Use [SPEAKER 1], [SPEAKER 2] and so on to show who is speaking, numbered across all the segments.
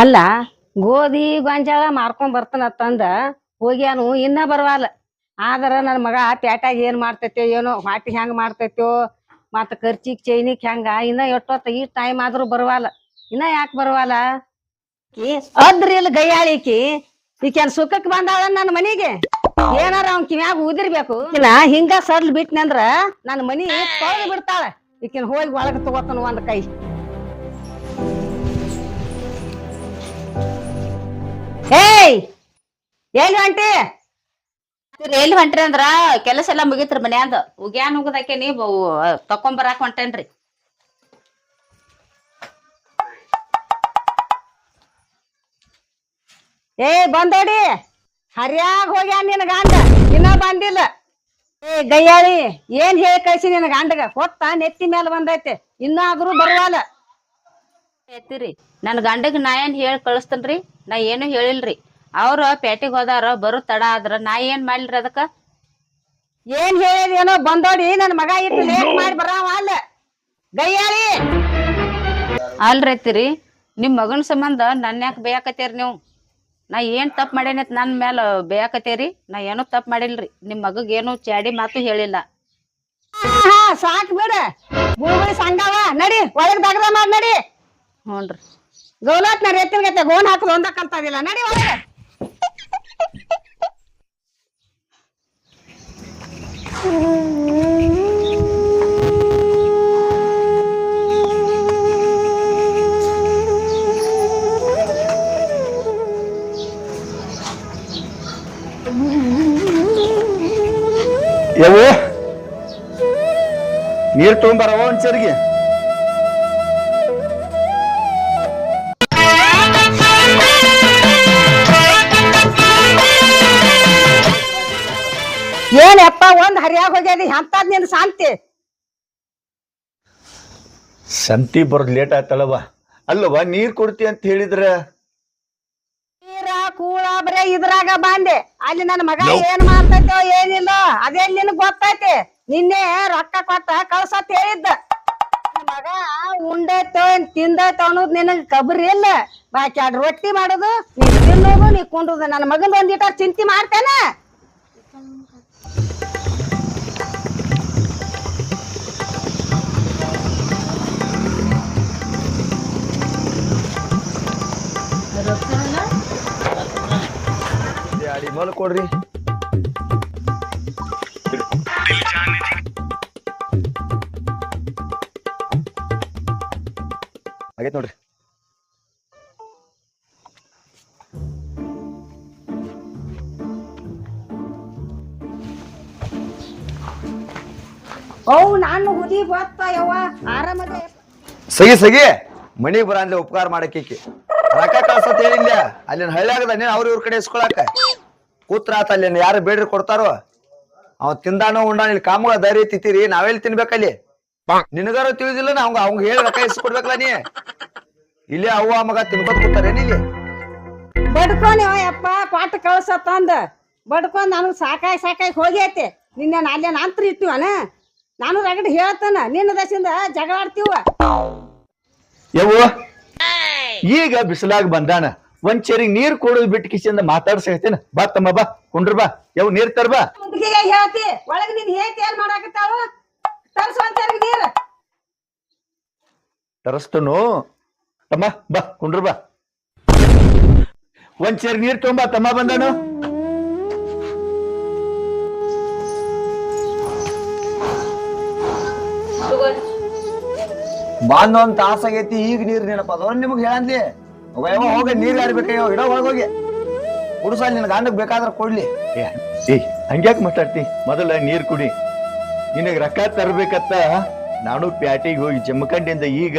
[SPEAKER 1] ಅಲ್ಲ, ಗೋಧಿ ಗೊಂಜಾಳ ಮಾರ್ಕೊಂಡ್ ಬರ್ತಾನತ್ತಂದ ಹೋಗ್ಯಾನು, ಇನ್ನ ಬರವಲ್ಲ. ಆದ್ರ ನನ್ ಮಗ ಪ್ಯಾಟ್ಯಾಗ ಏನ್ ಮಾಡ್ತೈತೆ ಏನೋ ಹಾಟಿ ಹೆಂಗ್ ಮಾಡ್ತೈತೋ, ಮತ್ತ ಖರ್ಚಿಗ್ ಚೈನಿಗ್ ಹೆಂಗ ಇನ್ನ ಎಷ್ಟೊತ್ತ ಈ ಟೈಮ್ ಆದ್ರೂ ಬರವಲ್ಲ. ಇನ್ನ ಯಾಕೆ ಬರವಲ್ಲ? ಅದ್ರಿ ಇಲ್ಲಿ ಗೈಯಾಳಿಕಿ ಈಕೇನ್ ಸುಖಕ್ ಬಂದಾಳ ನನ್ನ ಮನಿಗೆ? ಏನಾರ ಅವ್ನ ಕಿವ್ಯಾಗ ಉದಿರ್ಬೇಕು ಇನ್ನ ಹಿಂಗ ಸಡ್ಲ್ ಬಿಟ್ನಂದ್ರ ನನ್ನ ಮನಿ ತೊಳೆದು ಬಿಡ್ತಾಳ. ಈಕಿನ ಹೋಗಿ ಒಳಗ ತಗೋತಾನ ಒಂದ್ ಕೈ. ಏಯ್! ಎಲ್ಲಿ ಹೊಂಟಿ?
[SPEAKER 2] ಎಲ್ಲಿ ಹೊಂಟ್ರಿ ಅಂದ್ರ ಕೆಲಸ ಎಲ್ಲಾ ಮುಗಿತ್ರಿ ಮನ್ಯಾಂದ ಉಗ್ಯಾನ್ ಉಗದಾಕೆ ನೀ ತಕೊಂಬರಾಕ್ ಹೊಂಟೇನ್ರಿ.
[SPEAKER 1] ಏ ಬಂದೋಡಿ ಹರಿಯಾಗ ಹೋಗ್ಯಾನ ನಿನ್ ಗಂಡ? ಇನ್ನ ಬಂದಿಲ್ಲ. ಏ ಗಯ್ಯಾಳಿ ಏನ್ ಹೇಳಿ ಕಳ್ಸಿ ನಿನ್ ಗಂಡಗ? ಹೊತ್ತ ನೆತ್ತಿ ಮೇಲೆ ಬಂದೈತೆ. ಇನ್ನಾದ್ರೂ ಬರುವಲ್ಲ.
[SPEAKER 2] ಎತ್ತಿರಿ ನನ್ನ ಗಂಡಗ್ ನಾ ಏನ್ ಹೇಳಿ ಕಳಿಸ್ತೇನ್ರಿ? ನಾ ಏನು ಹೇಳಿಲ್ರಿ. ಅವ್ರ ಪೇಟೆಗೆ ಹೋದಾರ ಬರು ತಡ ಆದ್ರ ನಾ ಏನ್ ಮಾಡ್ಲಿರಿ ಅದಕ್ಕ?
[SPEAKER 1] ಏನ್ ಹೇಳಿದೇನೋ ಬಂದೋಡಿ ನನ್ನ ಮಗ ಇಟ್ಟು ಲೇಟ್ ಮಾಡಿ ಬರಾವ ಅಲ್ಲ. ಗಯ್ಯಾಳಿ!
[SPEAKER 2] ಅಲ್ರಿ ಎತ್ತಿರಿ ನಿಮ್ ಮಗನ ಸಂಬಂಧ ನನ್ ಯಾಕೆ ಬೇಯಾಕತ್ತೀರಿ ನೀವು? ನಾ ಏನು ತಪ್ಪು ಮಾಡೇನೆ ನನ್ನ ಮೇಲೆ ಬೇಯಾಕತ್ತೀರಿ ನಾ ಏನೂ ತಪ್ಪು ಮಾಡಿಲ್ರಿ. ನಿಮ್ಮ ಮಗಗೆ ಏನು ಚಾಡಿ ಮಾತು ಹೇಳಿಲ್ಲ.
[SPEAKER 1] ಹಾ ಸಾಕ್ ಬಿಡ. ಬುಳ್ಬುಳಿ ಸಂಗವ ನಡಿ ಒಳಗ್ ದಗದ ಮಾಡ್ ನಡಿ.
[SPEAKER 2] ಹ್ಞೂನ್ರಿ
[SPEAKER 1] ಗೌಲಾತ್ ನಾ ರೆತ್ತಿನ ಗತೆ ಗೋನ್ ಹಾಕುದು ಒಂದ ಕಲ್ತಾದಿಲ್ಲ. ನಡಿ ಒಳಗೆ.
[SPEAKER 3] ಯವ್ವ? ನೀರ್ ತಗೊಂಬರವ ಒಂದ್ ಸರಿಗೆ
[SPEAKER 1] ಏನಪ್ಪ ಒಂದ್ ಹರಿಯಾಗ ಹೋಗ್ಯಾನಿ ಅಂತದ್ ನಿನ್ ಶಾಂತಿ?
[SPEAKER 3] ಸಂತಿ ಬರೋದು ಲೇಟ್ ಆಯ್ತಲ್ಲವ್ವ. ಅಲ್ಲವ ನೀರ್ ಕೊಡ್ತಿ ಅಂತ ಹೇಳಿದ್ರ?
[SPEAKER 1] ಬರೇ ಇದ್ರಾಗ ಬಂದೆ. ಅಲ್ಲಿ ನನ್ನ ಮಗ ಏನ್ ಮಾಡ್ತೈತೋ ಏನಿಲ್ಲೋ ಅದೇ ನಿನ್ ಗೊತ್ತೈತಿ? ನಿನ್ನೆ ರೊಕ್ಕ ಕೊಟ್ಟ ಕಳ್ಸತ್ ಹೇಳಿದ್ದ. ಮಗ ಉಂಡೈತೋ ಏನ್ ತಿಂದೈತೋ ಅನ್ನೋದು ನಿನಗ್ ಕಬ್ರಿ ಇಲ್ಲ. ಬಾಕಿ ಎರಡು ರೊಟ್ಟಿ ಮಾಡೋದು ನೀ ತಿನ್ನೋದು ನೀ ಕುಂಡ್ರದು. ನನ್ನ ಮಗನ್ ಒಂದಿಟ ಚಿಂತೆ ಮಾಡ್ತೇನೆ.
[SPEAKER 3] ಅಡಿ ಮಲ್ ಕೊಡ್ರಿ ಆಗೈತ್ ನೋಡ್ರಿ
[SPEAKER 1] ಅವು ನಾನು ಹುದಿ ಗೊತ್ತ ಯವ್ವ. ಆರಾಮದ?
[SPEAKER 3] ಸಗಿ ಸಗಿ. ಮನಿಗ್ ಬರಂದ್ಲೆ ಉಪಕಾರ ಮಾಡಕ್ಕೀಕಿ ರೊಕ್ಕ ಕಳ್ಸತ್ ಹೇಳಿಲ್ಲ ಅಲ್ಲಿನ ಹಳ್ಳಿಯಾಗದ ನೀನ್ ಅವ್ರ ಇವ್ರ ಕಡೆ ಇಸ್ಕೊಳಕ ಕೂತ್ರ ಆತ ಅಲ್ಲಿ ಯಾರು ಬೇಡ್ರಿ ಕೊಡ್ತಾರೋ? ಅವ ತಿಂದಾನೋ ಉಂಡಾನ ಇಲ್ಲಿ ಕಾಮಗ ದಾರಿ ತಿತ್ತೀರಿ ನಾವೆಲ್ಲಿ ತಿನ್ಬೇಕಲ್ಲಿ? ನಿನಗಾರ ತಿಳಿದಿಲ್ಲ ನಾ ಅವಂಗ ಅವಂಗ ಹೇಳಿ ರೊಕ್ಕ ಇಸ್ಕೊಡ್ಬೇಕಲ್ಲ ನೀ? ಇಲ್ಲೇ ಅವ್ವ ಮಗ ತಿನ್ಕೊತ್ ಕೂತಾರೇನ್ ಇಲ್ಲಿ?
[SPEAKER 1] ಬಡ್ಕೊನಿ ಯಪ್ಪ ಕೊಟ್ಟು ಕಳ್ಸತ್ತಂದ ಬಡ್ಕೊಂಡ್ ನನಗ್ ಸಾಕಾಗಿ ಸಾಕಾಗಿ ಹೋಗೈತೆ. ನಿನ್ನೆ ಅಲ್ಲೇ ನಂತರ ಇಟ್ಟಿವನ? ನಾನು ರಗಡ್ ಹೇಳ್ತಾನ ನಿನ್ನ ದಶಿಂದ ಜಗಳ ಆಡ್ತೀವ
[SPEAKER 3] ಯವ್ವ ಈಗ ಬಿಸಿಲಾಗ ಬಂದಾನ. ಒಂದ್ ಚೇರಿಗೆ ನೀರ್ ಕೊಡೋದು ಬಿಟ್ಟು ಕಿಸಿಂದ ಮಾತಾಡ್ಸ ಹೇಳ್ತೇನ. ಬಾ ತಮ್ಮ ಬಾ. ಕುಂಡ್ರ ಬಾ. ಯವ್ ನೀರ್ ತರ ಬಾ.
[SPEAKER 1] ಹುಡುಗಿಗೆ ಹೇಳ್ತಿ? ಒಳಗ್ ನೀನ್ ಹೇತಿ ಏನ್ ಮಾಡಾಕತ್ತಾಳು? ತರ್ಸುವಂತಾರ ನೀರ್.
[SPEAKER 3] ತರಸ್ತನು. ತಮ್ಮ ಬಾ. ಕುಂಡ್ರ ಬಾ. ಒಂದ್ ಚೇರ್ ನೀರ್ ತೊಂಬಾ ತಮ್ಮ ಬಂದನು. ಬಂದ ಒಂದ್ ತಾಸ ಆಗೈತಿ ಈಗ ನೀರ್ ನೆನಪ ಅದನ್ನ ನಿಮಗ್ ಹೇಳಂದ್ಲಿ. ಯಾವ ಹೋಗ ನೀರ್ ಯಾರ್ಬೇಕಯ್ಯೋ ಇಡೋ ಒಳಗೋಗಿ ಕುಡ್ಸ ನಿನ್ ಗಂಡಕ್ ಬೇಕಾದ್ರ ಕೊಡ್ಲಿ. ಏ ಹಂಗ್ಯಾಕೆ ಮಾತಾಡ್ತಿ? ಮೊದಲ ನೀರ್ ಕುಡಿ. ನಿನಗ್ ರೊಕ್ಕ ತರ್ಬೇಕತ್ತ? ನಾನು ಪ್ಯಾಟಿಗೆ ಹೋಗಿ ಜಮ್ಮಕಂಡಿಂದ ಈಗ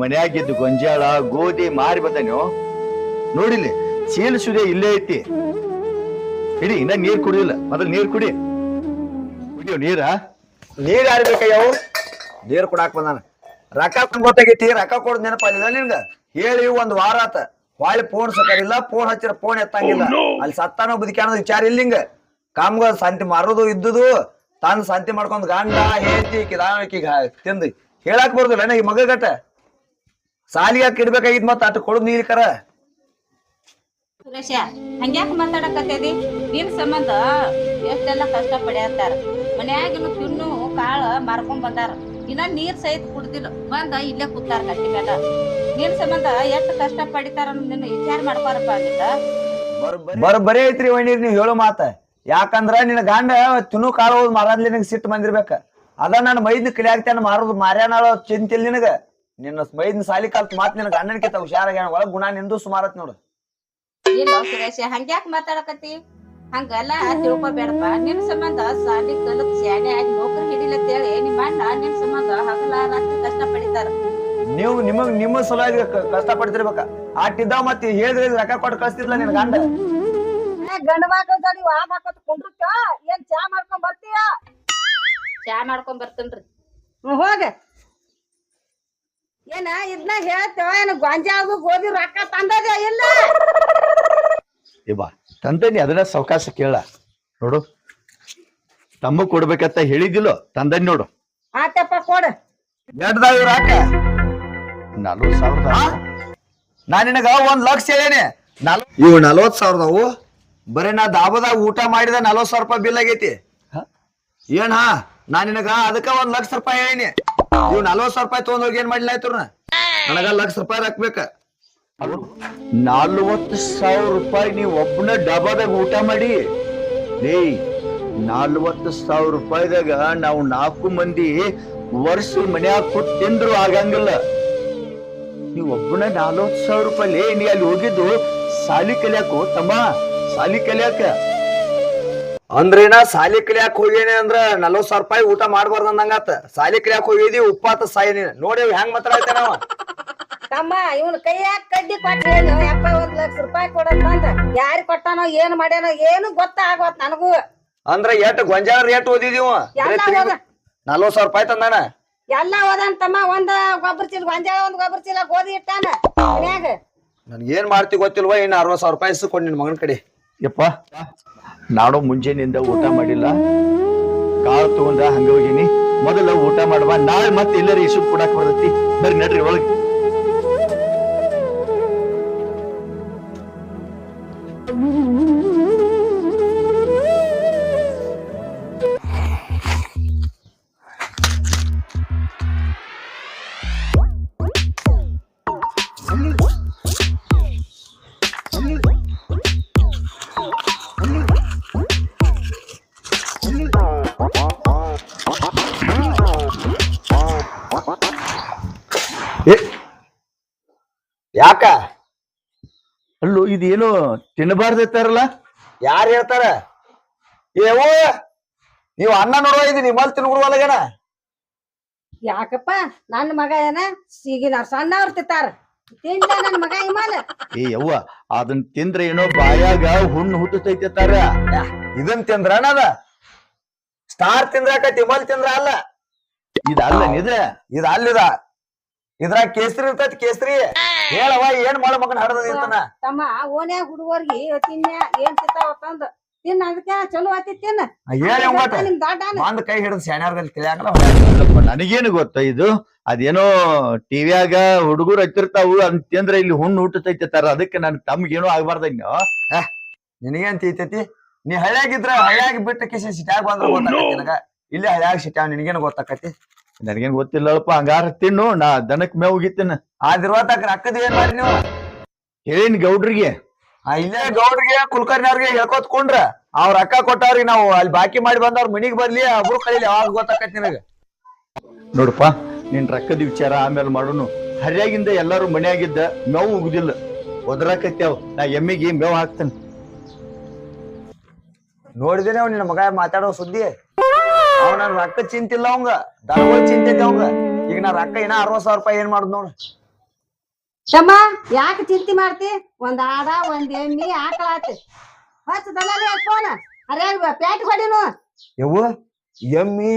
[SPEAKER 3] ಮನೆಯಾಗಿದ್ದು ಗೊಂಜಾಳ ಗೋಧಿ ಮಾರಿ ಬಂದನು? ನೋಡಿಲಿ ಚೀಲ ಸುದೇ ಇಲ್ಲೇ ಐತಿ. ಇಡಿ ಇನ್ನ ನೀರ್ ಕುಡಿಯಿಲ್ಲ ಮೊದಲು ನೀರ್ ಕುಡಿ. ಕುಡಿಯೋ ನೀರ? ನೀರ್ ಯಾರು ಬೇಕಯ್ಯವು ನೀರ್ ಕುಡಾಕ್ ಬಂದಾನ. ರೊಕ್ಕ ಗೊತ್ತಾಗೈತಿ ರೊಕ್ಕ ಕೊಡ್ ನೆನಪಾಗಿಲ್ಲ ನಿನ್ಗ? ಹೇಳಿ ಒಂದ್ ವಾರ ಆತ. ಹೊಳ್ಳಿ ಫೋನ್ ಸಕರಿಲ್ಲ ಫೋನ್ ಹಚ್ಚಿರ ಫೋನ್ ಎತ್ತಂಗಿಲ್ಲ. ಅಲ್ಲಿ ಸತ್ತಾನೋ ಬದುಕ್ಯಾನೋ ವಿಚಾರ ಇಲ್ಲಿಂಗ ಕಾಮ್ಗ ಸಂತಿ ಮಾರೋದು ಇದ್ದುದು ತಾನು ಶಾಂತಿ ಮಾಡ್ಕೊಂಡ್ ಗಂಡ ಹೇಳ್ತಿ ಕಿದಾಕಿಗ ತಿಂದು. ಹೇಳಾಕ್ ಬರ್ದಿಲ್ಲ ನನಗೆ ಮಗ ಗಟ್ಟ ಸಾಲಿಗೆ ಇಡ್ಬೇಕಾಗಿದ್ ಮತ್ತ ಅಟ್ ಕೊಡುದ್ ನೀರ್ ಕರ.
[SPEAKER 2] ಸುರೇಶ ಹಂಗ್ಯಾಕ್ ಮಾತಾಡಕತ್ತೇದಿ? ನಿನ್ ಸಂಬಂಧ ಎಷ್ಟೆಲ್ಲ ಕಷ್ಟ ಪಡ್ಯಾತಾರ ಮನ್ಯಾಗಿನ ತಿನ್ನು ಕಾಳ ಮಾರ್ಕೊಂಡ್ ಬಂದಾರ. ಇನ್ನ ನೀರ್ ಸಹಿತ ಕುಡ್ದಿಲ್ಲ. ಬಂದ ಇಲ್ಲೇ ಕೂತಾರ ಕಟ್ಟಿ ಮೇಲೆ ನೀನ್ ಸಂಬಂಧ ಎಷ್ಟ್ ಕಷ್ಟ ಪಡಿತಾರ ನಿನ್ನ ವಿಚಾರ ಮಾಡ್ಕೊರಪ್ಪ ಅಂದಿಲ್ಲ
[SPEAKER 3] ಬರೋಬ್ಬರಿ ಐತ್ರಿ ವಣ್ಣೀರ್ ನೀವ್ ಹೇಳೋ ಮಾತ. ಯಾಕಂದ್ರ ನಿನ್ನ ಗಂಡ ತಿನ್ನು ಕಾಲ ಹೋದ್ ಮಾರಾದ್ಲಿ ನಿನ್ ಸಿಟ್ಟು ಬಂದಿರ್ಬೇಕ. ಅದ ನನ್ನ ಮೈದ್ನ ಕಲಿಯಾಗ್ತಾನ ಮಾರೋದು ಮಾರ್ಯಾನಾಳೋ ಚಿಂತಿಲ್ ನಿನಗ. ನಿನ್ನ ಮೈದ್ನ ಸಾಲಿ ಕಲ್ತ್ ಮಾತ್ ನಿನ್ನ ಗಂಡನಕಿತ ಹುಷಾರಾಗ್ಯಾನ ಒಳಗ್ ಗುಣ ನಿಂದು ಸುಮಾರತ್ ನೋಡು.
[SPEAKER 2] ಇಲ್ಲ ಸುರೇಶ ಹಂಗ್ಯಾಕ್ ಮಾತಾಡಕತ್ತಿ? ಹಂಗಲ್ಲ ತಿಳ್ಕೊಬೇಡಪ್ಪ. ನಿನ್ ಸಂಬಂಧ ಸಾಲಿ ಕಲತ್ ಶಾಣೆ ಆಗಿ ಸಂಬಂಧ ಹಗಲ ರಾತ್ರಿ ಕಷ್ಟ ಪಡಿತಾರ.
[SPEAKER 3] ನೀವು ನಿಮಗ್ ನಿಮ್ಮ ಸಲುವಾಗಿ ಕ- ಕಷ್ಟ ಪಡ್ತಿರ್ಬೇಕ. ಆಟಿದ್ದ ಮತ್ತೆ ಹೇಳಿದ್ರೆ ರೊಕ್ಕ ಕೊಟ್ಟು ಕಳಿಸ್ತಿದ್ಲ ನಿನ್ ಗಂಡ.
[SPEAKER 1] ಗಂಡ ಮಕ್ಳ ಜೋಡಿ ವಾದ ಹಾಕೋತ್ ಕುಂಡ್ರತ ಏನ್ ಚಾ ಮಾಡ್ಕೊಂಡ್ ಬರ್ತೀಯ?
[SPEAKER 2] ಚಾ ಮಾಡ್ಕೊಂಡ್ ಬರ್ತೇನ್ರಿ.
[SPEAKER 1] ಹ್ಮ್, ಹೋಗ. ಏನ ಇದನ್ನ ಹೇಳ್ತೇವ ಏನ ಗೊಂಜಾಳು ಗೋಧಿ ರೊಕ್ಕ ತಂದದ ಇಲ್ಲ?
[SPEAKER 4] ಇವ ತಂದೇನಿ ಅದನ್ನ ಸಾವಕಾಶ ಕೇಳ. ನೋಡು. ತಮ್ಮ ಕೊಡ್ಬೇಕಂತ ಹೇಳಿದಿಲ್ಲೋ ತಂದೆ ನೋಡು.
[SPEAKER 1] ಆತಪ್ಪ ಕೊಡ.
[SPEAKER 4] ನಲ್ವತ್ ಸಾವಿರದ.
[SPEAKER 3] ನಾ ನಿನಗ ಒಂದ್ ಲಕ್ಷ ಹೇಳೇನಿ. ನಲ್ ಇವು ನಲ್ವತ್ ಸಾವಿರದವು ಬರೀ ನಾ ದಾಬದಾಗ ಊಟ ಮಾಡಿದ ನಲ್ವತ್ ಸಾವಿರ ರೂಪಾಯಿ ಬಿಲ್ ಆಗೈತಿ? ಏನ್ ಹಾ? ನಾ ನಿನಗ ಅದಕ್ಕ ಒಂದ್ ಲಕ್ಷ ರೂಪಾಯಿ ಹೇಳಿನಿ. ಇವ್ ನಲ್ವತ್ ಸಾವಿರ ರೂಪಾಯಿ ತಗೊಂಡ್ ಹೋಗಿ ಏನ್ ಮಾಡ್ಲಿ ಆಯ್ತು ನನಗ ಲಕ್ಷ ರೂಪಾಯಿ ಹಾಕ್ಬೇಕ
[SPEAKER 4] ನಲ್ವತ್ತು ಸಾವಿರ ರೂಪಾಯಿ ನೀವ್ ಒಬ್ಬನ ಡಾಬಾದಾಗ ಊಟ ಮಾಡಿ. ಲೇ ನಲ್ವತ್ತು ಸಾವಿರ ರೂಪಾಯಿದಾಗ ನಾವು ನಾಲ್ಕು ಮಂದಿ ವರ್ಷ ಮನ್ಯಾಗ ಕೊಟ್ಟು ತಿಂದ್ರು ಆಗಂಗಿಲ್ಲ. ನೀವು ಒಬ್ಬನ ನಲ್ವತ್ತು ಸಾವಿರ ರೂಪಾಯಿ ನೀ ಅಲ್ಲಿ ಹೋಗಿದ್ದು ಸಾಲಿ ಕಲಿಯಾಕೋ ತಮ್ಮ ಸಾಲಿ ಕಲಿಯಾಕ.
[SPEAKER 3] ಅಂದ್ರೇನ ಸಾಲಿ ಕಲಿಯಾಕ ಹೋಗೇನಿ ಅಂದ್ರ ನಲ್ವತ್ ಸಾವಿರ ರೂಪಾಯಿ ಊಟ ಮಾಡಬಾರ್ದು ಅಂದಂಗಾತ. ಸಾಲಿ ಕಲಿಯಾಕ ಹೋಗಿದಿ ಉಪ್ಪಾತ ಸಾಯಿನಿ ನೀನ್. ನೋಡಿ ಹೆಂಗ್ ಹೆಂಗ್ ಮಾತಾಡೈತೆ ನಾವ
[SPEAKER 1] ತಮ್ಮ ಇವನ್ ಕೈಯಾಗ ಕಡ್ಡಿ ಕೊಟ್ಟು ಹೇಳಿ ಯಪ್ಪ ಒಂದ್ ಲಕ್ಷ ರೂಪಾಯಿ ಕೊಡಂತ ಯಾರಿಗೆ ಕೊಟ್ಟಾನೋ ಏನ್ ಮಾಡ್ಯಾನೋ ಏನು ಗೊತ್ತಾಗವತ್ ನನಗೂ.
[SPEAKER 3] ಅಂದ್ರ ಎಟ್ ಗೊಂಜಾಳ ರೇಟ್ ಓದಿದೀವ?
[SPEAKER 1] ಎಲ್ಲ ಹೋದ.
[SPEAKER 3] ನಲ್ವತ್ ಸಾವಿರ ರೂಪಾಯಿ ತಂದಾನ?
[SPEAKER 1] ಎಲ್ಲ ಹೋದನ್ ತಮ್ಮ ಒಂದ್ ಗೊಬ್ಬರ ಚೀಲ ಗೊಂಜಾಳ ಒಂದ್ ಗೊಬ್ಬರ ಚೀಲ ಗೋಧಿ ಇಟ್ಟಾನ ಮನ್ಯಾಗ.
[SPEAKER 3] ನನ್ಗೆ ಏನ್ ಮಾಡ್ತಿ ಗೊತ್ತಿಲ್ವಾ ಇನ್ನು ಅರವತ್ ಸಾವಿರ ರೂಪಾಯಿ ಇಸ್ಕೊಂಡ್ ನಿನ್ ಮಗನ್ ಕಡೆ.
[SPEAKER 4] ಯಪ್ಪ ನಾಡೋ ಮುಂಜಾನೆಯಿಂದ ಊಟ ಮಾಡಿಲ್ಲ. ಕಾಳು ತಗೊಂಡ ಹಂಗ ಹೋಗಿನಿ. ಮೊದಲ ಊಟ ಮಾಡುವ ನಾಳೆ ಮತ್ತೆ ಎಲ್ಲರೂ ಇಸು ಕೊಡಾಕ್ ಬರ್ತೈತಿ. ಬರ್ರಿ ನಡ್ರಿ ಒಳಗೆ. ಅಲ್ಲೋ ಇದೇನು ತಿನ್ನಬಾರ್ದೈತಾರಲ್ಲ
[SPEAKER 3] ಯಾರು ಹೇಳ್ತಾರ? ಏವೋ ನೀವು ಅನ್ನ ನೋಡುವ ಇದು ನಿಮ್ಮಲ್ ತಿನ್ಗುಡುವಲ್ಲಗೇನ
[SPEAKER 1] ಯಾಕಪ್ಪ? ನನ್ನ ಮಗ ಏನ? ಸೀಗಿನ ಸಣ್ಣವ್ರ ತಿಂತಾರ. ತಿಂದ ನನ್ನ ಮಗ ಹಿಮಾಲ
[SPEAKER 4] ಏ ಯವ್ವ ಅದನ್ ತಿಂದ್ರೆ ಏನೋ ಬಾಯಾಗ ಹುಣ್ಣು ಹುಟ್ಟತೈತಾರ
[SPEAKER 3] ಇದನ್ ತಿಂದ್ರ ಅದ? ಸ್ಟಾರ್ ತಿಂದ್ರಾಕ ಮಲ್ ತಿಂದ್ರ ಅಲ್ಲ.
[SPEAKER 4] ಇದಲ್ಲ ಇದ
[SPEAKER 3] ಇದ ಅಲ್ಲಿದ ಇದ್ರಾಗ ಕೇಸರಿ ಇರ್ತೈತಿ ಕೇಸರಿ. ಹೇಳವ ಏನ್ ಮಾಡ ಮಗನ್ ಹಡದ ನಿಂತನ
[SPEAKER 1] ತಮ್ಮ ಓನ್ಯಾಗ ಹುಡುಗರ್ಗಿ ತಿನ್ನ ಏನ್ ತಿಂತಾವ ತಂದ ತಿನ್ನ ಅದಕ್ಕೆ ಚಲೋ ಆತಿ ತಿನ್ನ. ನಿಮ್
[SPEAKER 3] ಬಂದ್ ಕೈ ಹಿಡಿದು ಸ್ಯಾಣ್ಯಾರ್ದಲ್ಲಿ
[SPEAKER 4] ಅಲ್ಲಪ್ಪ ನನಗೇನು ಗೊತ್ತ ಇದು? ಅದೇನೋ ಟಿವಿಯಾಗ ಹುಡುಗರು ಹಚ್ಚಿರ್ತಾವು ಅಂತಂದ್ರೆ ಇಲ್ಲಿ ಹುಣ್ಣು ಹುಟ್ಟತೈತಾರ ಅದಕ್ಕೆ ನನ್ ತಮ್ಗೇನೋ ಆಗ್ಬಾರ್ದ ಇನ್ನು.
[SPEAKER 3] ನಿನಗೇನ್ ತೀತೈತಿ ನೀ ಹಳ್ಯಾಗಿದ್ರ ಹಳ್ಯಾಗಿ ಬಿಟ್ಟ ಕಿಸಿ ಸಿಟ್ಯಾಗ ಬಂದ್ರ ನನಗ? ಇಲ್ಲೇ ಹಳ್ಯಾಗ ಸಿಟ್ಯಾವ ನಿನಗೇನು ಗೊತ್ತಾಕತಿ
[SPEAKER 4] ನನಗೇನ್ ಗೊತ್ತಿಲ್ಲಪ್ಪ ಹಂಗಾರ ತಿನ್ನು ನಾ ದನಕ್ ಮೇವ್ ಹೋಗಿತ್ತೇನ
[SPEAKER 3] ಆದಿರ್ವತ್ತಾಕ ರೊಕ್ಕದ ಏನ್ ಮಾಡಿ ನೀವು?
[SPEAKER 4] ಹೇಳಿನ್ ಗೌಡ್ರಿಗೆ.
[SPEAKER 3] ಆ ಇಲ್ಲೇ ಗೌಡ್ರಿಗೆ ಕುಲ್ಕರ್ನವ್ರಿಗೆ ಹೇಳ್ಕೊತ್ ಕೊಂಡ್ರ. ಅವ್ರ ರೊಕ್ಕ ಕೊಟ್ಟವ್ರಿಗೆ ನಾವು ಅಲ್ಲಿ ಬಾಕಿ ಮಾಡಿ ಬಂದವ್ರ ಮನಿಗ್ ಬರ್ಲಿ ಅವ್ರು ಕೈಲಿ ಯಾವಾಗ ಗೊತ್ತಾಕತ್ತಿ ನಿನಗ?
[SPEAKER 4] ನೋಡಪ್ಪ ನಿನ್ ರೊಕ್ಕದ ವಿಚಾರ ಆಮೇಲೆ ಮಾಡೋನು. ಹರಿಯಾಗಿಂದ ಎಲ್ಲಾರು ಮನ್ಯಾಗಿದ್ದ ಮೇವು ಉಗುದಿಲ್ಲ. ಒದ್ರಾಕತ್ಯಾವ ನಾ ಎಮ್ಮಿಗೆ ಮೇವು ಹಾಕ್ತೇನೆ.
[SPEAKER 3] ನೋಡಿದೇನೆ ನಿನ್ನ ಮಗ ಮಾತಾಡೋ ಸುದ್ದಿ. ಅವ್ ನನ್ ರೊಕ್ಕ ಚಿಂತಿಲ್ಲ ಅವಂಗ. ದನಗಳ ಚಿಂತೆ ಅವಂಗ. ಈಗ ನಾ ರೊಕ್ಕ ಇನ್ನ ಅರವತ್ ಸಾವಿರ ರೂಪಾಯಿ ಏನ್ ಮಾಡುದ್ ನೋಡು.
[SPEAKER 1] ಶಮ್ಮ ಯಾಕೆ ಚಿಂತೆ ಮಾಡ್ತಿ? ಒಂದ್ ಆಡ ಒಂದ್ ಎಮ್ಮಿ ಆಕಳ ಆತಿ. ಹಚ್ಚ ದಲ್ಲಾಳಿ ಫೋನ್ ಅರ್ಯಾಗ ಪ್ಯಾಟ್ ಹೊಡಿನು.
[SPEAKER 3] ಯವ್ವ ಎಮ್ಮಿ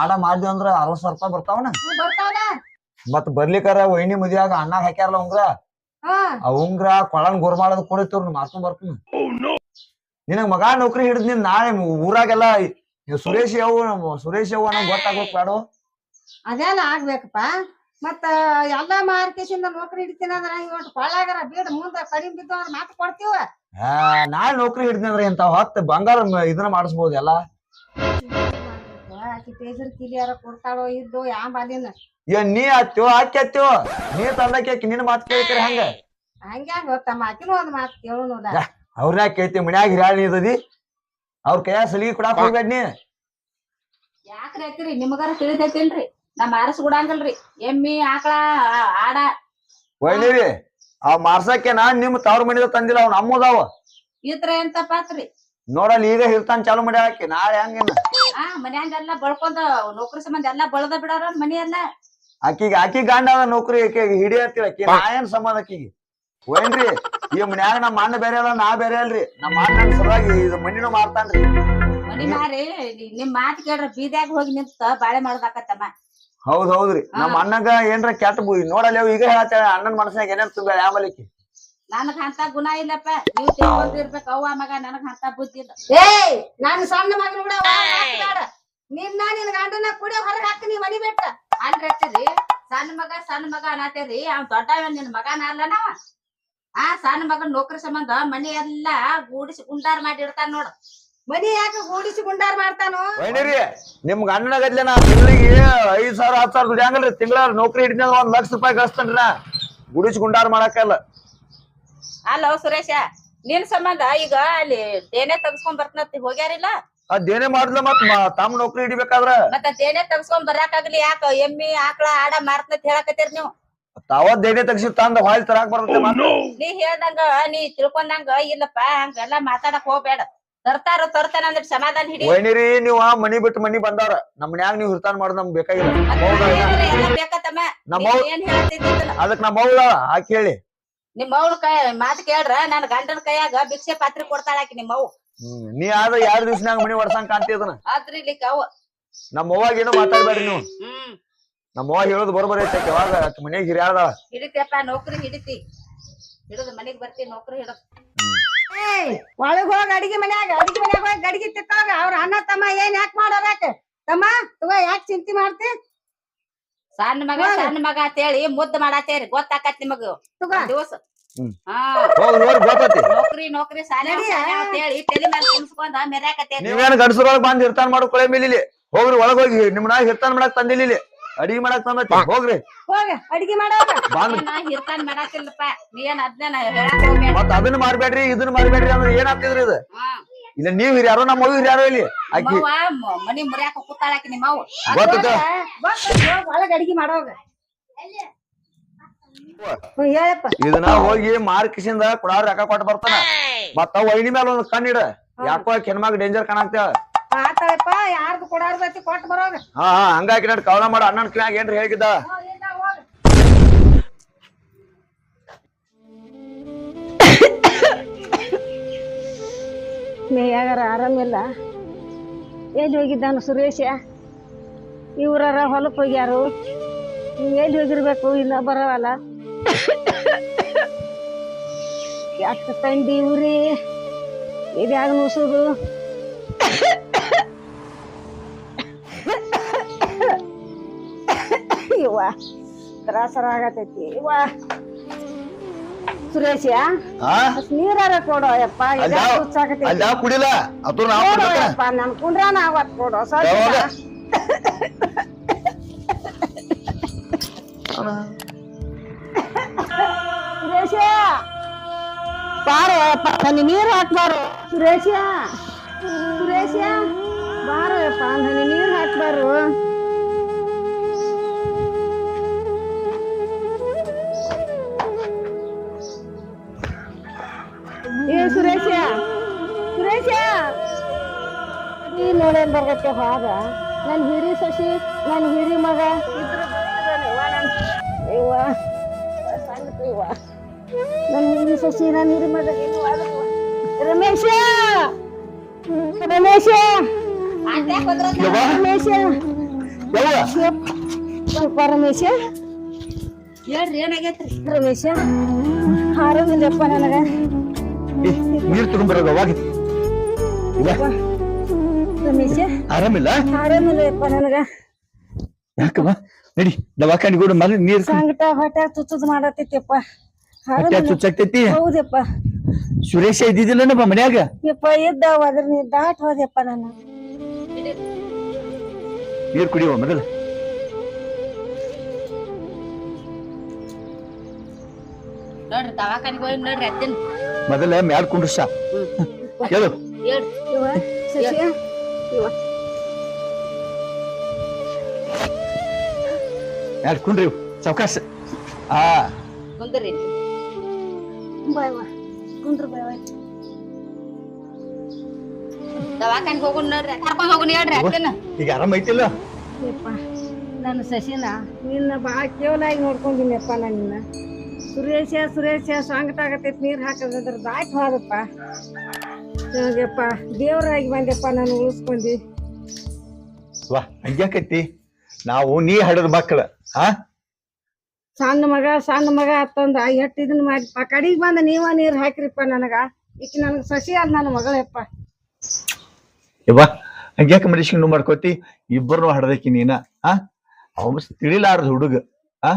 [SPEAKER 3] ಆಡ ಮಾಡ್ದೆ ಅಂದ್ರ ಅರವತ್ ಸಾವಿರ ರೂಪಾಯಿ ಬರ್ತಾವನ.
[SPEAKER 1] ಬರ್ತಾವಲ್ಲ
[SPEAKER 3] ಮತ್ ಬರ್ಲಿಕ್ಕಾರ ವೈನಿ ಮದ್ಯಾಗ ಅಣ್ಣಾಗ ಹಾಕ್ಯಾರಲ್ಲ ಉಂಗ್ರ
[SPEAKER 1] ಹಾ.
[SPEAKER 3] ಆ ಉಂಗ್ರ ಕೊಳನ್ ಗುರ್ಮಾಳದ್ ಕುಡಿತವ್ರ ಮಾರ್ಕೊಂಡ್ ಬರ್ತೀನಿ. ನಿನಗ್ ಮಗ ನೌಕರಿ ಹಿಡಿದ್ ನೀನ್ ನಾಳೆ ಊರಾಗೆಲ್ಲ ನೀವು ಸುರೇಶ್ ಯಾವ ನಮ್ಮ ಸುರೇಶ್ ಯಾವ ನಮ್ಗೆ ಗೊತ್ತಾಗ್ಬೇಕು ಬೇಡ
[SPEAKER 1] ಅದೆಲ್ಲ ಆಗ್ಬೇಕಪ್ಪ. ಮತ್ತ ಎಲ್ಲಾ ಮಾರ್ಕೇಶಿಂದ ನೌಕರಿ ಹಿಡಿತೀನಿ ಅಂದ್ರ ಇವತ್ತು ಕೊಳ್ಳಾಗರ ಬೀಡ್ ಮುಂದ ಕಡಿಮೆ ಬಿದ್ದು ಅಂದ್ರ ಮಾತು ಕೊಡ್ತೀವ?
[SPEAKER 3] ಆ, ನಾಳೆ ನೌಕರಿ ಹಿಡಿದ್ನಿ ಅಂದ್ರೆ ಇಂತ ಹೊತ್ತು ಬಂಗಾರ ಮ- ಇದನ್ನ ಮಾಡಿಸ್ಬೋದು ಎಲ್ಲ
[SPEAKER 1] ಆಕಿ ಟೇಜರ್ ಕಿಲಿಯಾರ ಕೊಡ್ತಾಳೋ ಇದ್ದೋ ಯಾವ ಬಾಲಿನ?
[SPEAKER 3] ಏನ್ ನೀ ಹತ್ತೋ ಆಕೆ ಹತ್ತೋ ನೀ ತಂದಕ್ಕೆ ಆಕಿ ನಿನ್ನ ಮಾತು ಕೇಳ್ತೀರಿ ಹಂಗ?
[SPEAKER 1] ಹಂಗ್ಯಾಂಗ ಗೊತ್ತಮ್ಮ? ಆಕಿನೂ ಒಂದ್ ಮಾತು ಕೇಳೋನುಲ್ಲ
[SPEAKER 3] ಯಾಕೆ ಕೇಳ್ತಿ ಮನ್ಯಾಗ ಹಿರಾಳಿ ಇದದಿ ಅವ್ರ ಕೈಯಾಗ ಸಲಿಗೆ ಕೊಡಾಕ್ ಹೋಗ್ಬೇಡ ನೀ.
[SPEAKER 2] ಯಾಕ್ರಿ ಐತ್ರಿ ನಿಮಗಾರ ತಿಳಿದೈತಿಲ್ರಿ ನಾ ಮಾರಸ್ ಗುಡಂಗಲ್ರಿ. ಎಮ್ಮಿ ಆಕಳ ಆ- ಆಡ.
[SPEAKER 3] ಒಯ್ನಿರಿ ಅವ್ ಮಾರ್ಸಕ್ಕೆ ನಾ ನಿಮ್ ತವ್ರ ಮನಿದ ತಂದಿಲ್ಲ ಅವ್ನ ಅಮ್ಮದಾವ
[SPEAKER 2] ಇತ್ರ ಎಂತ ಪಾತ್ರಿ?
[SPEAKER 3] ನೋಡಲ್ಲಿ ಈಗ ಹಿರ್ತಾನ್ ಚಾಲು ಮಾಡ್ಯಾಕಿ ನಾಳೆ ಹಂಗೇನ
[SPEAKER 2] ಆ ಮನ್ಯಾಂಗೆಲ್ಲ ಬಳ್ಕೊಂಡ ನೌಕರಿ ಸಂಬಂಧ ಎಲ್ಲಾ ಬಳದ ಬಿಡಾರ ಮನಿ ಎಲ್ಲ
[SPEAKER 3] ಆಕಿಗೆ ಆಕಿ ಗಾಂಡ ಅದ ನೌಕರಿ ಆಕಿಗೆ ಹಿಡಿಯತ್ತೀರ ಆಕಿ. ನಾ ಏನ್ ಸಂಬಂಧ ಆಕಿಗೆ? ಒಯ್ನ್ರಿ ಈ ಮನ್ಯಾಗ ನಮ್ಮ ಅಣ್ಣ ಬೇರೆ ಅಲ್ಲ ನಾ ಬೇರೆ ಅಲ್ರಿ. ನಮ್ಮ ಅಣ್ಣನ ಸಲುವಾಗಿ ಇದು ಮಣ್ಣಿನೂ ಮಾರ್ತಾನ್ರಿ
[SPEAKER 2] ಮನಿ ಮಾರಿ ನಿ- ನಿಮ್ ಮಾತ್ ಕೇಳ್ರ ಬೀದ್ಯಾಗ ಹೋಗಿ ನಿಂತ ಬಾಳೆ ಮಾಡೋದಾಕತ್ತಮ್ಮ.
[SPEAKER 3] ಹೌದ್ ಹೌದ್ರಿ. ನಮ್ಮ ಅಣ್ಣಗ ಏನ್ರ ಕೆಟ್ಟ ಬು ನೋಡಲ್ಲ ಅವ್ ಈಗ ಹೇಳ್ತಾಳ ಅಣ್ಣನ ಮನಸ್ಸಿನಾಗ ಏನೇನ್ ತುಂಬ ಆಮಲಿಕ್ಕೆ
[SPEAKER 2] ನನಗ್ ಅಂತ ಗುಣ ಇಲ್ಲಪ್ಪ. ನೀವ್ ತಿಳ್ಕೊಂಡಿರ್ಬೇಕು ಅವ್ವ ಮಗ ನನಗ್ ಅಂತ ಬುದ್ಧಿ ಇಲ್ಲ.
[SPEAKER 1] ಏಯ್ ನಾನು ಸಣ್ಣ ಮಗನ ಕೂಡ ಬೇಡ. ನಿನ್ನ ನಿನ್ ಗಂಡನ ಕುಡಿಯೋ ಹೊರಗೆ ಹಾಕ್ತೀನಿ ಮನಿ ಬಿಟ್ಟ.
[SPEAKER 2] ಅಲ್ರಿ ಸಣ್ಣ ಮಗ ಸಣ್ಣ ಮಗ ಅನ್ನತ್ತೇರಿ ಅವ್ ದೊಡ್ಡವ ನಿನ್ ಮಗನ ಅಲ್ಲ ನಾವ ಆ ಸಣ್ಣ ಮಗನ್ ನೌಕರಿ ಸಂಬಂಧ ಮನಿ ಎಲ್ಲಾ ಗೂಡಿಸಿ ಗುಂಡಾರ ಮಾಡಿ ಇಡ್ತಾನ ನೋಡು.
[SPEAKER 1] ಮನಿ ಯಾಕೆ ಗೂಡಿಸಿ ಗುಂಡಾರ ಮಾಡ್ತಾನೋ?
[SPEAKER 3] ವೈನಿರಿ ನಿಮ್ ಗಂಡನ ಗದ್ಲೆ ನಾ ತಿಂಗಳಿಗೆ ಐದ್ ಸಾವಿರ ಹತ್ತು ಸಾವಿರ ದುಡಿಯಂಗಲ್ರಿ ತಿಂಗಳ ನೌಕರಿ ಹಿಡಿದ ಒಂದ್ ಲಕ್ಷ ರೂಪಾಯಿ ಗಳಿಸ್ತೇನ್ರಿ ನಾ. ಗುಡಿಸಿ ಗುಂಡಾರ ಮಾಡಕ್ಕಲ್ಲ.
[SPEAKER 2] ಅಲ್ಲ ಸುರೇಶ ನಿನ್ ಸಂಬಂಧ ಈಗ ಅಲ್ಲಿ ದೇನೆ ತಗಸ್ಕೊಂಡ್ ಬರ್ತನತ್ತಿ ಹೋಗ್ಯಾರಿಲ್ಲ?
[SPEAKER 3] ಅದೇನೇ ಮಾಡ್ಲ ಮತ್ ತಮ್ಮ ನೌಕರಿ ಹಿಡಿಬೇಕಾದ್ರ?
[SPEAKER 2] ಮತ್ತೆ ದೇನೆ ತಗಸ್ಕೊಂಡ್ ಬರಾಕಾಗ್ಲಿ ಯಾಕ ಎಮ್ಮಿ ಆಕಳ ಆಡ ಮಾರ್ತನತ್ ಹೇಳಕತ್ತೀರಿ ನೀವು?
[SPEAKER 3] ತಾವ ದೇನೆ ತೆಗ್ಸಿ ತಂದ ಹೊಳ್ ತರಾಕ್ ಬರ್ತೈತೆ ಮಾತು
[SPEAKER 2] ನೀ ಹೇಳ್ದಂಗ ನೀ ತಿಳ್ಕೊಂಡಂಗ ಇಲ್ಲಪ್ಪ ಹಂಗೆಲ್ಲ ಮಾತಾಡಕ್ ಹೋಗ್ಬೇಡ. ತರ್ತಾರ ತರ್ತಾನ ಅಂದ್ರೆ ಸಮಾಧಾನ ಹಿಡಿ.
[SPEAKER 3] ಒಯ್ನಿರಿ ನೀವ್ ಆ ಮನಿ ಬಿಟ್ಟು ಮನಿ ಬಂದಾರ. ನಮ್ ಮನ್ಯಾಗ ನೀವ್ ಹಿರ್ತಾನ ಮಾಡೋದ್ ನಮ್ಗೆ ಬೇಕಾಗಿಲ್ಲ.
[SPEAKER 2] ಬೇಕತ್ತಮ್ಮ
[SPEAKER 3] ನಮ್ಮ
[SPEAKER 2] ಏನ್ ಹೇಳ್ತಿದ್ದಿಲ್ಲ
[SPEAKER 3] ಅದಕ್ ನಮ್ಮ ಅವಳ ಆಕಿ ಹೇಳಿ.
[SPEAKER 2] ನಿಮ್ ಅವ್ನ ಕೈ ಮಾತ್ ಕೇಳ್ರ ನನ್ ಗಂಡನ ಕೈಯಾಗ ಭಿಕ್ಷೆ ಪಾತ್ರೆ ಕೊಡ್ತಾಳ ಆಕಿ
[SPEAKER 3] ನಿಮ್ಮ ನೀ ಆದ ಎರಡ್ ದಿವ್ಸನಾಗ ಮನಿ ಒಡ್ಸಂಗ್ ಕಾಣ್ತಿದನ
[SPEAKER 2] ಆದ್ರಿ ಇಲ್ಲಿ ಅವ
[SPEAKER 3] ನಮ್ಮ ಅವ್ವಾಗ ಏನೋ ಮಾತಾಡ್ಬೇಡ್ರಿ ನೀವು.
[SPEAKER 2] ಹ್ಮ್.
[SPEAKER 3] ನಮ್ಮ ಅವ್ವ ಹೇಳೋದು ಬರೋಬರ್ ಐತೆ ಯಾವಾಗ? ಮನೆಗೆ ಹಿರಿಯಾಳ್ದಾಳ
[SPEAKER 2] ಹಿಡಿತಿಯಪ್ಪ ನೌಕರಿ ಹಿಡಿತಿ. ಹಿಡಿದು ಮನಿಗ್ ಬರ್ತಿ ನೌಕರಿ ಹಿಡ
[SPEAKER 1] ಏಯ್ ಒಳಗ್ ಹೋಗ್ ಅಡಿಗೆ ಮನ್ಯಾಗ ಅಡಿಗೆ ಮನ್ಯಾಗ ಹೋಗಿ ಗಡಿಗೆ ತಿಕ್ಕಾಗ ಅವ್ರ ಅಣ್ಣ ತಮ್ಮ ಏನ್ ಯಾಕೆ ಮಾಡೋರಾಕ ತಮ್ಮ ತಗೋ ಯಾಕ್ ಚಿಂತೆ ಮಾಡ್ತಿ?
[SPEAKER 2] ಸಣ್ಣ ಮಗ. ಸಣ್ಣ ಮಗ ಅಂತೇಳಿ ಮುದ್ದ ಮಾಡತ್ತೇರಿ ಗೊತ್ತಾಕತ್ ನಿಮಗ.
[SPEAKER 1] ತಗೋ.
[SPEAKER 2] ದಿವಸ. ನೌಕರಿ ನೌಕರಿ ಸಾಲ
[SPEAKER 1] ಹೇಳಿ
[SPEAKER 2] ಅಂತೇಳಿ ತಲೆ ಮೇಲೆ ಕುಣಿಸ್ಕೊಂಡ ಮೆರ್ಯಾಕತ್ತೇರಿ.
[SPEAKER 3] ನೀವೇನ್ ಗಂಡಸರೊಳಗ್ ಬಂದ್ ಇರ್ತಾನ ಮಾಡೋ ಕೊಳೆ ಮೇಲೆ ಇಲ್ಲಿ ಹೋಗ್ರಿ ಒಳಗ್ ಹೋಗಿ ನಿಮ್ ಹಿರ್ತನ ಹಿರ್ತಾನ ಮಾಡಕ್ ತಂದಿಲ್ಲ ಅಡಿಗೆ ಮಾಡಕ್ ತಂದೈತಿ ಹೋಗ್ರಿ.
[SPEAKER 1] ಹೋಗ ಅಡಿಗೆ ಮಾಡೋಗ
[SPEAKER 3] ಬಂದ್.
[SPEAKER 2] ನಾ ಹಿರ್ತಾನ್ ಮಾಡಾತಿಲ್ಲಪ್ಪ. ನೀ ಏನ್ ಅದ್ನ ಹೇಳಕ್ ಹೋಗ್ಬೇಡ.
[SPEAKER 3] ಮತ್ ಅದನ್ನ ಮಾಡ್ಬೇಡ್ರಿ ಇದನ್ನ ಮಾಡ್ಬೇಡ್ರಿ ಅಂದ್ರೆ ಏನ್ ಆಗ್ತಿದ್ರಿ ಇದು?
[SPEAKER 2] ಹಾ.
[SPEAKER 3] ಇಲ್ಲ ನೀವ್ ಯಾರು ನಮ್ಮ ಅವ್ವ ಹಿರಿಯಾರೋ ಇಲ್ಲಿ? ಆಕಿ.
[SPEAKER 2] ನಿಮ್ಮವ್ವ ಮ- ಮನಿ ಮುರ್ಯಾಕ ಕೂತಾಳಾಕಿ ನಿಮ್ಮವ್ವ
[SPEAKER 3] ಗೊತ್ತದ?
[SPEAKER 1] ಒಳಗ್ ಅಡಿಗೆ ಮಾಡೋಗ. ಹ್ಮ್, ಹೇಳಪ್ಪ.
[SPEAKER 3] ಇದನ್ನ ಹೋಗಿ ಮಾರ್ಕಿಸಿಂದ ಕುಡಾರ ರೊಕ್ಕ ಕೊಟ್ಟು ಬರ್ತಾನ. ಮತ್ತ ವೈನಿ ಮೇಲೆ ಒಂದ್ ಕಣ್ಣಿಡ ಯಾಕೋ ಕೆನ್ಮಾಗ ಡೇಂಜರ್ ಕಾಣಾಕ್ತೇವ
[SPEAKER 1] ಆತಳಪ್ಪ ಯಾರ್ದು ಕೊಡಾರ್ದೈತಿ ಕೊಟ್ಟು ಬರೋಗ.
[SPEAKER 3] ಹಾ ಹಾ ಹಂಗಾಗಿ ನಾನು ಕವನ ಮಾಡ ಅಣ್ಣನ ಕಿನಾಗ ಏನ್ರಿ ಹೇಗಿದ್ದ
[SPEAKER 1] ಮೇಯಾಗರ ಆರಾಮಿಲ್ಲ. ಎಲ್ಲಿ ಹೋಗಿದ್ದಾನು ಸುರೇಶ? ಇವ್ರಾರ ಹೊಲಕ್ಕೆ ಹೋಗ್ಯಾರು. ಎಲ್ಲಿ ಹೋಗಿರ್ಬೇಕು? ಇಲ್ಲ ಬರವಲ್ಲ. ಯಾಕೆ ತಂಡಿ ಇವ್ರಿ ಇದ್ಯಾಗ ನುಸುದು? ಇವ್ವ. ತ್ರಾಸರ ಆಗತೈತಿ ಇವ್ವ ಸುರೇಶ ನೀರಾರ ಕೊಡೋ ಯಪ್ಪ?
[SPEAKER 3] ಅಲ್ಲಿ ಕುಡಿಲ್ಲ ಅದು ನಾವ್
[SPEAKER 1] ಕೊಡೋ
[SPEAKER 3] ಕುಡ್ಬೇಕ?
[SPEAKER 1] ಯಪ್ಪ ನನ್ ಕುಂಡ್ರ ನಾವ್ ಅತ್ ಕೊಡೋ. ಸ್ವಲ್ಪ
[SPEAKER 3] ಯಾವಾಗ?
[SPEAKER 1] ಸುರೇಶ ಬಾರೋ ಯಪ್ಪ ಹನಿ ನೀರ್ ಹಾಕ್ಬಾರು ಸುರೇಶ ಸುರೇಶ ಬಾರೋ ಯಪ್ಪ ಹನಿ ನೀರ್ ಹಾಕ್ಬಾರು ನೋಡೇನ್ ಬರ್ತೈತೆ ಹಾಗ ನನ್ ಹಿರಿ ಸಸಿ ನನ್ ಹಿರಿ ಮಗ. ಇದ್ರ ಅವ್ವ ಸಣ್ಣ ಇವ ನನ್ ಹಿರಿ ಸಸಿ ನನ್ ಹಿರಿ ಮಗ? ರಮೇಶ! ರಮೇಶ! ರಮೇಶ! ಸ್ವಲ್ಪ ರಮೇಶ!
[SPEAKER 2] ಹೇಳ್ರಿ ಏನಾಗೈತ್ರಿ?
[SPEAKER 1] ರಮೇಶ! ಆರಾಮಿಲ್ಲಪ್ಪ ನನಗ.
[SPEAKER 3] ನೀರ್ ತಗೊಂಡ್ಬರೋದು ಅವಾಗ? ಇಲ್ಲ
[SPEAKER 1] ರಮೇಶ
[SPEAKER 4] ಆರಾಮಿಲ್ಲ?
[SPEAKER 1] ಆರಾಮಿಲ್ಲಪ್ಪ ನನಗ.
[SPEAKER 4] ಯಾಕಮ್ಮ ನಡಿ ದವಾಖಾನಿಗೆ ಕೂಡ ಮೊದಲು ನೀರ್.
[SPEAKER 1] ಸಂಕಟ ಹೊಟ್ಟೆ ತುತ್ತದ ಮಾಡತೈತಿಪ್ಪ
[SPEAKER 4] ಹೊಟ್ಟೆ ಚುಚ್ಚಾಗ್ತೈತಿ
[SPEAKER 1] ಹೌದಪ್ಪ
[SPEAKER 4] ಸುರೇಶ ಇದ್ದಿದ್ದಿಲ್ಲನಪ್ಪ ಮನ್ಯಾಗ?
[SPEAKER 1] ಯಪ್ಪ ಇದ್ದಾವ ಅದ್ರ ನೀ ದಾಟ್ ಹೋದ್ಯಪ್ಪ ನಾನು
[SPEAKER 4] ನೀರ್ ಕುಡಿಯುವ ಮೊದಲು.
[SPEAKER 2] ನೋಡ್ರಿ ದವಾಖಾನಿಗೆ ಹೋಗಿ ನೋಡ್ರಿ ಅತ್ತಿನ.
[SPEAKER 4] ಮೊದಲ ಮ್ಯಾಲ್ ಕುಂಡ್ರಸ ಹೇಳು.
[SPEAKER 2] ಹೇಳ್ರಿ
[SPEAKER 1] ಇವ
[SPEAKER 4] ಕುಂಡ್ರಿ? ಸಾವಕಾಶ ಆ.
[SPEAKER 2] ಕುಂದ್ರಿ.
[SPEAKER 1] ಬಾಯ್ ಕುಂದ್ರ ಬಾಯ್
[SPEAKER 2] ದವಾಖಾನಿಗೆ ಹೋಗುನ್ ನೋಡ್ರಿ ಕರ್ಕೊಂಡ್ ಹೋಗುನ್ ಹೇಳ್ರಿ
[SPEAKER 4] ಈಗ ಆರಾಮ ಐತಿಲ್ಲ?
[SPEAKER 1] ಯಪ್ಪ ನನ್ನ ಸಸಿನ ನಿನ್ನ ಭಾಳ ಕೇವಲಾಗಿ ನೋಡ್ಕೊಂಡಿನಪ್ಪ ನಾನು ನಿನ್ನ. ಸುರೇಶ ಸುರೇಶ ಸಂಕಟ ಆಗತೈತಿ ನೀರು ಹಾಕೋದ್ರ ದಾಟ್ ಹೋದಪ್ಪ. ಯಪ್ಪ ದೇವರಾಗಿ ಬಂದೆಪ್ಪ ನಾನು ಉಳಿಸ್ಕೊಂಡಿ.
[SPEAKER 4] ವಾ ಹಂಗ್ಯಾಕೈತಿ ನಾವು ನೀ ಹಡದ ಮಕ್ಕಳ ಹಾ
[SPEAKER 1] ಸಣ್ಣ ಮಗ ಸಣ್ಣ ಮಗ ಅತ್ತಂದ ಎಟ್ ಇದನ್ನ ಮಾಡಿ ಕಡಿಗೆ ಬಂದ ನೀವ ನೀರ್ ಹಾಕಿರಿಪ್ಪ ನನಗ. ಈಕ ನನಗ ಸಸಿ ಅಲ್ಲ ನನ್ನ ಮಗಳಪ್ಪ.
[SPEAKER 4] ಯವ್ವ ಹಂಗ್ಯಾಕ ಮನುಷ್ಯನು ಮಾಡ್ಕೋತಿ? ಇಬ್ಬರು ಹಡದಕಿ ನೀನ ಆ? ಅವನು ತಿಳಿಲಾರ್ದ ಹುಡುಗ ಆ?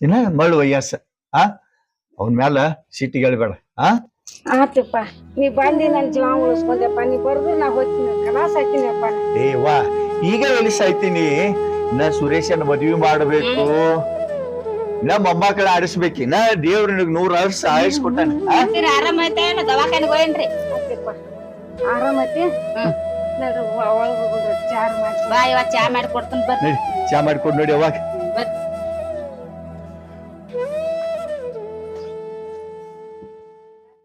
[SPEAKER 4] ಇನ್ನ ಮಳ್ಳು ವಯಸ್ಸ ಆ? ಅವನ ಮ್ಯಾಲ ಸಿಟ್ಟಿಗಳು ಬೇಡ ಆ?
[SPEAKER 1] ಆತಪ್ಪ ನೀ ಬಂದಿ ನನ್ನ ಜೀವ ಉಳಿಸ್ಕೊಂಡೆಪ್ಪ ನೀ ಬರ್ದು ನಾ ಹೋಗ್ತೀನಿ ಕಲಾಸ ಹಾಕಿನಪ್ಪ
[SPEAKER 4] ಏ ವಾ ಈಗ ಎಲ್ಲಿ ನಾ ಸುರೇಶನ ಮದ್ವಿ ಮಾಡಬೇಕು. ನಮ್ಮ ಮೊಮ್ಮಕ್ಕಳ ಆಡಿಸ್ಬೇಕು. ಇನ್ನ ದೇವ್ರ ನಿನಗ್ ನೂರ ವರ್ಷ ಆಯುಸ್ ಕೊಟ್ಟಾನ ಆ?
[SPEAKER 2] ಅಂತೀರಿ ಆರಾಮ ಐತೆ ದವಾಖಾನಿಗೆ ಹೋಯನ್ರಿ
[SPEAKER 1] ಮಾಡಿ.
[SPEAKER 2] ಬಾ ಇವ ಚಾ ಮಾಡಿ ಕೊಡ್ತೀನಿ ಬರ್ರಿ.
[SPEAKER 4] ನಡಿ ಚಾ ಮಾಡ್ಕೊಂಡು ನೋಡಿ ಅವಾಗ.